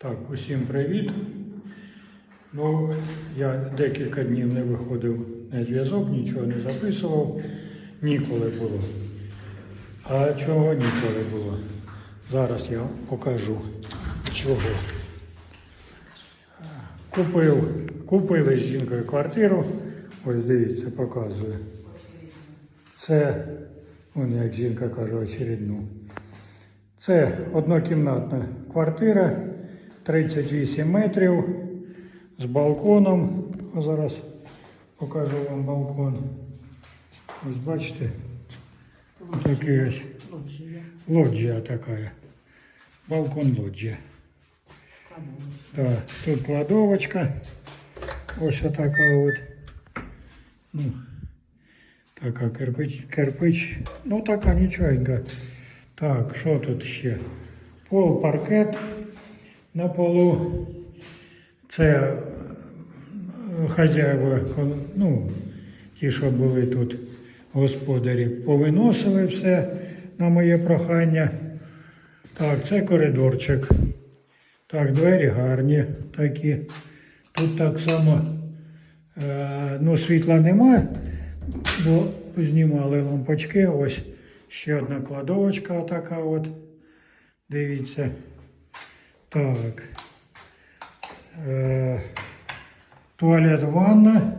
Так, усім привіт. Ну, я декілька днів не виходив на зв'язок, нічого не записував, ніколи було. А чого ніколи було? Зараз я покажу чого. Купив, купили з жінкою квартиру. Ось дивіться, показую. Це, он як жінка каже, очередну. Це однокімнатна квартира, 38 метрів з балконом. А зараз покажу вам балкон. Ось бачите, такий ось лоджія така. Балкон лоджія. Так, тут кладовочка. Ось така от. Ну, така кирпич, кирпич. Ну така нічогенька. Так, що тут ще? Пол паркет На полу. Це е, хазяїва, ну, ті, що були тут господарі, повиносили все на моє прохання. Так, це коридорчик. Так, двері гарні такі. Тут так само е, ну, світла нема, бо знімали лампочки. Ось ще одна кладовочка така от. Дивіться. Так. Е, туалет, ванна.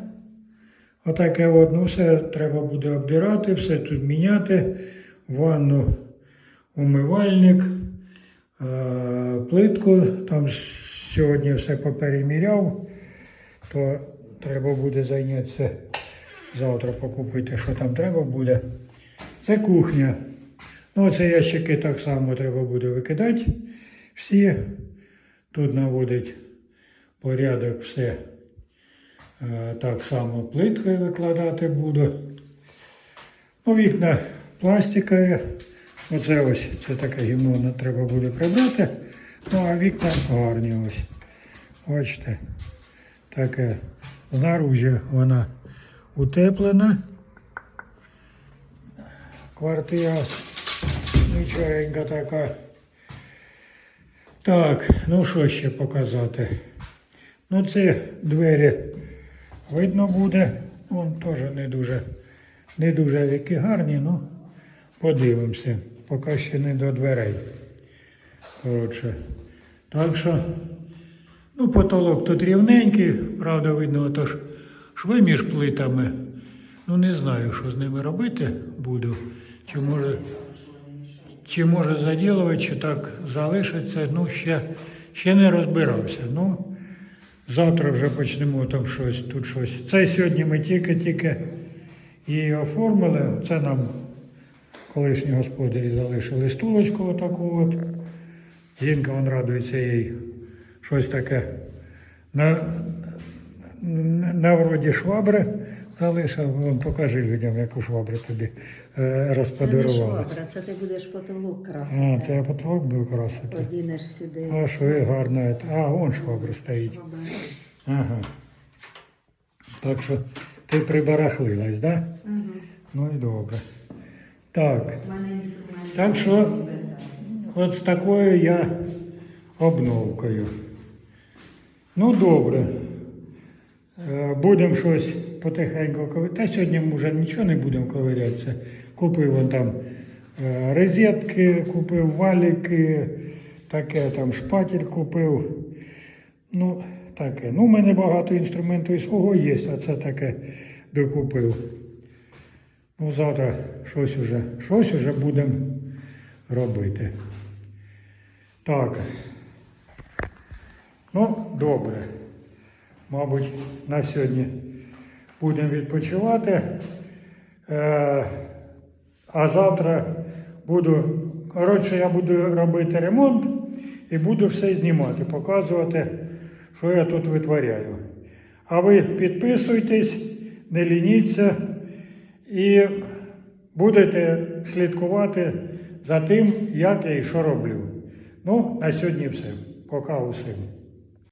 Отаке от, ну все треба буде обдирати, все тут міняти. Ванну, умивальник, е, плитку. Там сьогодні все попереміряв, то треба буде зайнятися завтра покупити, що там треба буде. Це кухня. Ну, це ящики так само треба буде викидати. Всі. Тут наводить порядок все. Е, Так само плиткою викладати буду. Ну, вікна пластикові. Оце ось це таке гімно треба буде прибрати. Ну, а вікна гарні ось. Бачите, таке. Знаружі вона утеплена. Квартира нічогенька така. Так, ну що ще показати? Ну, це двері видно буде. Вон теж не дуже, не дуже які гарні, ну подивимося. Поки ще не до дверей. Коротше. Так що, ну, потолок тут рівненький, правда, видно, ото ж шви між плитами. Ну, не знаю, що з ними робити буду. Чи може, чи може заділувати, чи так залишиться. Ну, ще, ще не розбирався. Ну, завтра вже почнемо там щось, тут щось. Це сьогодні ми тільки-тільки її оформили. Це нам колишні господарі залишили стулочку отаку от. Жінка вон радується їй щось таке на, на, вроді швабри залишив. Вон покажи людям, яку швабру тобі е, Це не швабра, це ти будеш потолок красити. А, це я потолок буду красити. Подінеш сюди. А що і гарно. А, вон швабра стоїть. Швабра. Ага. Так що ти прибарахлилась, так? Да? Мгм. Ну і добре. Так. Так що от з такою я обновкою. Ну, добре. Е, Будемо щось потихеньку ковиряти. Та сьогодні ми вже нічого не будемо ковирятися. Купив вон там е, розетки, купив валіки, таке там шпатель купив. Ну, таке. Ну, у мене багато інструменту і свого є, а це таке докупив. Ну, завтра щось уже, щось уже будемо робити. Так. Ну, добре. Мабуть, на сьогодні будемо відпочивати. Е, а завтра буду, коротше, я буду робити ремонт і буду все знімати, показувати, що я тут витворяю. А ви підписуйтесь, не лініться і будете слідкувати за тим, як я і що роблю. Ну, на сьогодні все. Пока усім.